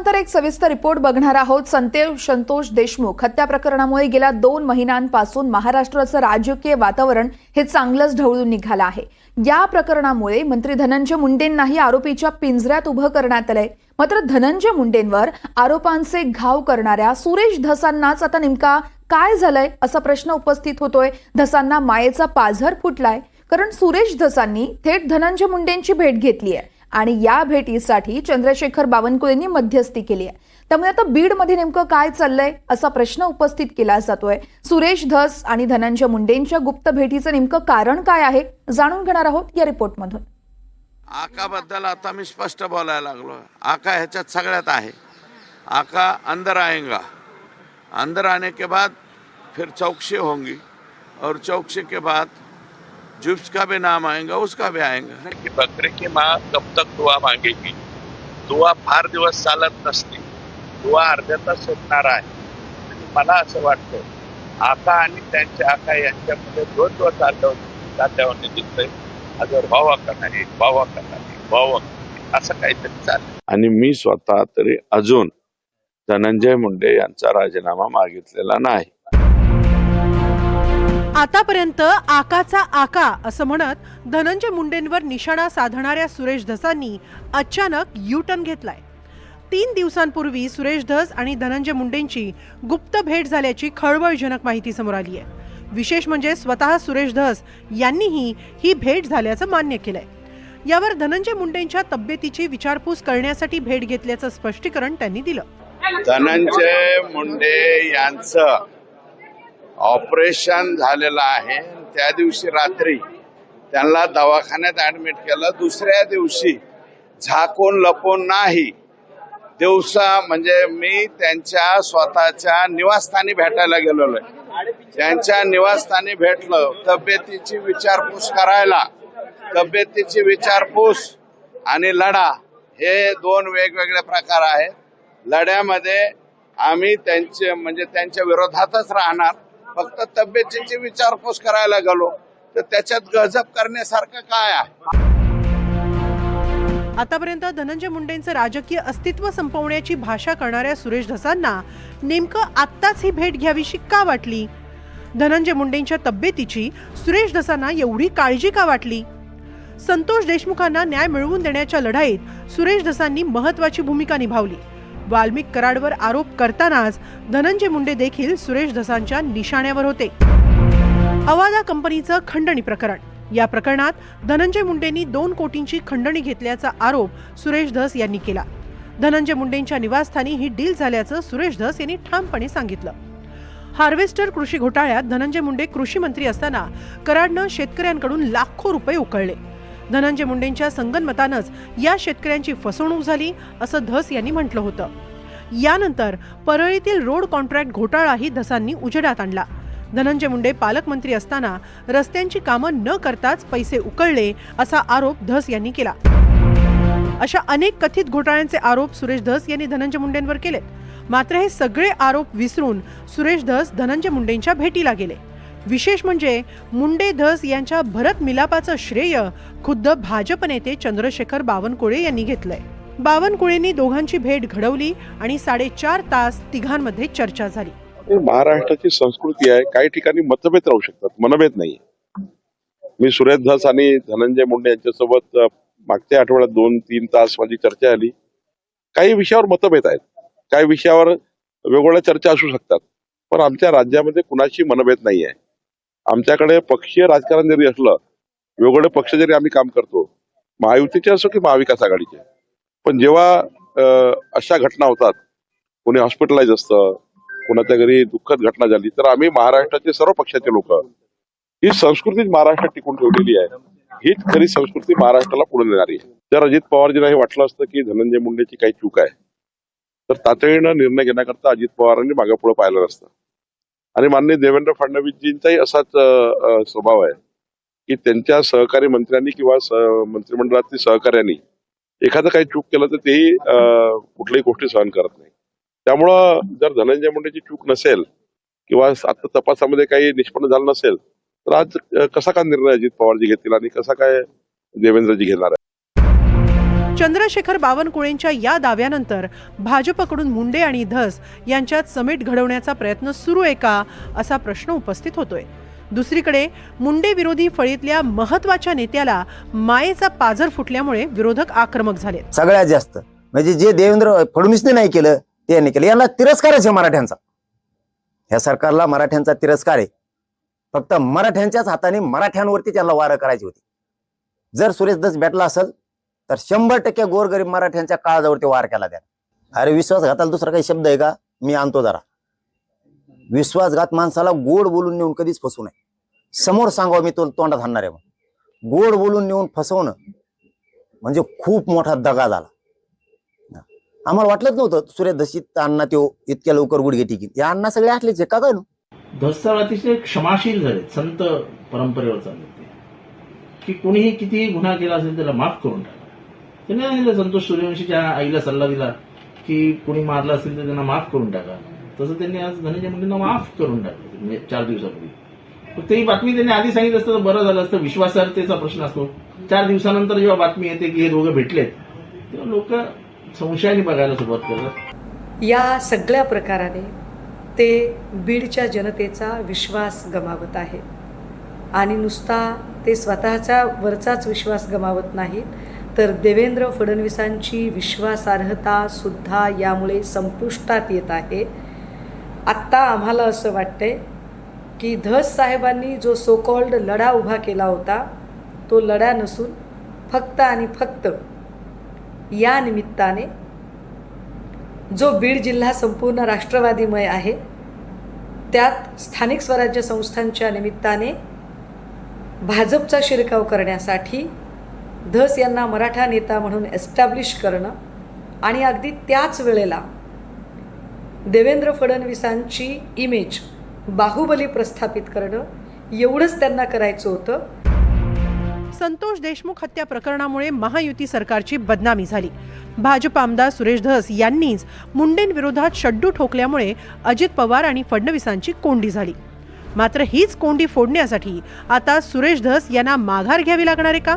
यानंतर एक सविस्तर रिपोर्ट बघणार आहोत. संतेव संतोष देशमुख. हत्या प्रकरणामुळे गेल्या दोन महिन्यांपासून महाराष्ट्राचं राजकीय वातावरण हे चांगलंच ढवळून निघालं आहे. या प्रकरणामुळे मंत्री धनंजय मुंडेंनाही आरोपीच्या पिंजऱ्यात उभं करण्यात आलंय. मात्र धनंजय मुंडेंवर आरोपांचे घाव करणाऱ्या सुरेश धसांनाच आता नेमका काय झालंय असा प्रश्न उपस्थित होतोय. धसांना मायेचा पाझर फुटलाय. कारण सुरेश धसांनी थेट धनंजय मुंडेंची भेट घेतली आहे आणि या भेटीसाठी चंद्रशेखर बावनकुळेंनी मध्यस्थी केली आहे. त्यामुळे आता बीडमध्ये नेमकं काय चाललंय असा प्रश्न उपस्थित केला जातोय. सुरेश धस आणि धनंजय मुंडेंच्या गुप्त भेटीचं नेमकं कारण काय आहे जाणून घेणार आहोत या रिपोर्टमधून. आकाबद्दल आता मी स्पष्ट बोलायला लागलो. आका ह्याच्यात सगळ्यात आहे. आका अंदर आएगा. अंदर आने के बाद फिर चौकसी होंगी. और चौकसी के बाद जिसका भी नाम आएगा उसका भी आएगा। की बकरे की माँ कब तक दुआ मागेगी? दुआ फार दिवस चालत नसते। दुआ अर्ध्या तास सुटणार आहे. आणि मला असं वाटतं आका आणि त्यांचे आका यांच्यामध्ये द्वंद्व चाललं चालल्यावर दिसतंय. अजर भावा का नाही भावा का नाही भावा का नाही, असं काहीतरी चाललंय. आणि मी स्वतः तरी अजून धनंजय मुंडे यांचा राजीनामा मागितलेला नाही. आतापर्यंत आकाचा आका असं म्हणत धनंजय मुंडेंवर निशाणा साधणाऱ्या सुरेश धसांनी अचानक यू टर्न घेतलाय. तीन दिवसांपूर्वी सुरेश धस आणि धनंजय मुंडेंची गुप्त भेट झाल्याची खळबळजनक माहिती समोर आली आहे. विशेष म्हणजे स्वतः सुरेश धस यांनीही ही भेट झाल्याचं मान्य केलंय. यावर धनंजय मुंडेंच्या तब्येतीची विचारपूस करण्यासाठी भेट घेतल्याचं स्पष्टीकरण त्यांनी दिलं. धनंजय मुंडे यांचं ऑपरेशन झालेलं आहे. त्या दिवशी रात्री त्यांना दवाखान्यात ऍडमिट केलं. दुसऱ्या दिवशी झाकून लपून नाही. दिवसा म्हणजे मी त्यांच्या स्वतःच्या निवासस्थानी भेटायला गेलेलो आहे. त्यांच्या निवासस्थानी भेटलं. तब्येतीची विचारपूस करायला. तब्येतीची विचारपूस आणि लढा हे दोन वेगवेगळे प्रकार आहेत. लढ्यामध्ये आम्ही त्यांचे म्हणजे त्यांच्या विरोधातच राहणार. फक्त तब्येतीची विचारपूस करायला गेलो तर त्याच्यात गजब करण्यासारखं काय आहे? आतापर्यंत धनंजय मुंडेंचं राजकीय अस्तित्व संपवण्याची भाषा करणाऱ्या सुरेश धसांना नेमकं आत्ताच ही भेट घ्यावीशी का वाटली? धनंजय मुंडेंच्या तब्येतीची सुरेश धसांना एवढी काळजी का वाटली? संतोष देशमुखांना न्याय मिळवून देण्याच्या लढाईत सुरेश धसांनी महत्वाची भूमिका निभावली. वाल्मिक कराडवर आरोप करतानाच धनंजय मुंडे देखील सुरेश धसांच्या निशाण्यावर होते. अवादा कंपनीचं खंडणी प्रकरण. या प्रकरणात धनंजय मुंडेंनी दोन कोटींची खंडणी घेतल्याचा आरोप सुरेश धस यांनी केला. धनंजय मुंडेंच्या निवासस्थानी ही डील झाल्याचं सुरेश धस यांनी ठामपणे सांगितलं. हार्वेस्टर कृषी घोटाळ्यात धनंजय मुंडे कृषी मंत्री असताना कराडनं शेतकऱ्यांकडून लाखो रुपये उकळले. धनंजय मुंडेंच्या संगनमतानंच या शेतकऱ्यांची फसवणूक झाली असं धस यांनी म्हटलं होतं. यानंतर परळीतील रोड कॉन्ट्रॅक्ट घोटाळाही धसांनी उजेडात आणला. धनंजय मुंडे पालकमंत्री असताना रस्त्यांची कामं न करताच पैसे उकळले असा आरोप धस यांनी केला. अशा अनेक कथित घोटाळ्यांचे आरोप सुरेश धस यांनी धनंजय मुंडेंवर केलेत. मात्र हे सगळे आरोप विसरून सुरेश धस धनंजय मुंडेंच्या भेटीला गेले. विशेष म्हणजे मुंडे धस यांच्या भरत मिलापाचं श्रेय खुद्द भाजप नेते चंद्रशेखर बावनकुळे यांनी घेतलंय. बावनकुळेंनी दोघांची भेट घडवली आणि साडेचार तास तिघांमध्ये चर्चा झाली. महाराष्ट्राची संस्कृती आहे. काही ठिकाणी मतभेद राहू शकतात. मनभेद नाही मी सुरेश धस आणि धनंजय मुंडे यांच्यासोबत मागच्या आठवड्यात दोन तीन तास माझी चर्चा झाली. काही विषयावर मतभेद आहेत. काही विषयावर वेगवेगळ्या चर्चा असू शकतात. पण आमच्या राज्यामध्ये कुणाशी मनभेद नाही आहे आमच्याकडे पक्षीय राजकारण जरी असलं वेगवेगळे पक्ष जरी आम्ही काम करतो महायुतीचे असो की महाविकास आघाडीचे पण जेव्हा अशा घटना होतात कोणी हॉस्पिटलाइज असतं कोणाच्या घरी दुःखद घटना झाली तर आम्ही महाराष्ट्राचे सर्व पक्षाचे लोक ही संस्कृती महाराष्ट्रात टिकून ठेवलेली आहे. हीच खरी संस्कृती महाराष्ट्राला पुढे नेणारी आहे. जर अजित पवारजींना हे वाटलं असतं की धनंजय मुंडेची काही चूक आहे तर तातडीनं निर्णय घेण्याकरता अजित पवारांनी मागे पुढे पाहिलं नसतं. आणि माननीय देवेंद्र फडणवीसजींचाही असाच स्वभाव आहे की त्यांच्या सहकारी मंत्र्यांनी किंवा मंत्रिमंडळातील सहकार्यांनी एखादं काही चूक केलं तर तेही कुठल्याही गोष्टी सहन करत नाही. त्यामुळं जर धनंजय मुंडेची चूक नसेल किंवा आता तपासामध्ये काही निष्पन्न झालं नसेल तर आज कसा काय निर्णय अजित पवारजी घेतील आणि कसा काय देवेंद्रजी घेणार आहे चंद्रशेखर बावनकुळेंच्या या दाव्यानंतर भाजपकडून मुंडे आणि धस यांच्यात समेट घडवण्याचा प्रयत्न सुरू आहे का असा प्रश्न उपस्थित होतोय. दुसरीकडे मुंडे विरोधी फळीतल्या महत्त्वाच्या नेत्याला मायेचा पाझर फुटल्यामुळे विरोधक आक्रमक झाले सगळ्यात जास्त. म्हणजे जे देवेंद्र फडणवीसने नाही केलं ते यांनी केलं. यांना तिरस्कारच आहे मराठ्यांचा. ह्या सरकारला मराठ्यांचा तिरस्कार आहे. फक्त मराठ्यांच्याच हाताने मराठ्यांवरती त्यांना वारं करायची होती. जर सुरेश दस भेटला असेल तर शंभर टक्के गोरगरीब मराठ्यांच्या काळजावरती वार केला द्या अरे विश्वासघाताला दुसरा काही शब्द आहे का? मी आणतो जरा. विश्वासघात माणसाला गोड बोलून नेऊन कधीच फसवू नये. समोर सांगावं मी तो तोंडात हाणणार आहे मग गोड बोलून नेऊन फसवणं म्हणजे खूप मोठा दगा झाला. आम्हाला वाटलंच नव्हतं सूर्यदशीत दशीत अण्णा त्यो इतक्या लवकर गुडघे टिकी या अण्णा सगळे असलेच का काय धस्ताळ अतिशय क्षमाशील झाले संत परंपरेवर चालले ते. की कोणीही कितीही गुन्हा केला असेल त्याला माफ करून टाका. त्यांनी सांगितलं संतोष सूर्यवंशीच्या आईला सल्ला दिला की कोणी मारलं असेल तर त्यांना माफ करून टाका. तसं त्यांनी आज धनंजय मुंडेंना माफ करून टाकलं म्हणजे चार दिवसापूर्वी. ते ही बातमी त्यांनी आधी सांगितलं असतं तर बरं झालं असतं. विश्वासार्हतेचा प्रश्न असतो. चार दिवसानंतर जेव्हा बातमी येते की हे दोघं भेटलेत तेव्हा लोक संशयाने बघायला सुरुवात करतात. या सगळ्या प्रकाराने ते बीडच्या जनतेचा विश्वास गमावत आहे आणि नुसता ते स्वतःचा वरचाच विश्वास गमावत नाहीत. तर देवेंद्र फडणवीसांची विश्वासार्हता सुद्धा यामुळे संपुष्टात येत आहे. आत्ता आम्हाला असं वाटतंय की धस साहेबांनी जो सोकॉल्ड लढा उभा केला होता तो लढा नसून फक्त आणि फक्त या निमित्ताने जो बीड जिल्हा संपूर्ण राष्ट्रवादीमय आहे त्यात स्थानिक स्वराज्य संस्थांच्या निमित्ताने भाजपचा शिरकाव करण्यासाठी धस यांना मराठा नेता म्हणून एस्टॅब्लिश करणं आणि अगदी त्याच वेळेला देवेंद्र फडणवीसांची इमेज बाहुबली प्रस्थापित करणं एवढंच त्यांना करायचं होतं. संतोष देशमुख हत्या प्रकरणामुळे महायुती सरकारची बदनामी झाली. भाजप आमदार सुरेश धस यांनीच मुंडेंविरोधात शड्डू ठोकल्यामुळे अजित पवार आणि फडणवीसांची कोंडी झाली. मात्र हीच कोंडी फोडण्यासाठी आता सुरेश धस यांना माघार घ्यावी लागणार आहे का?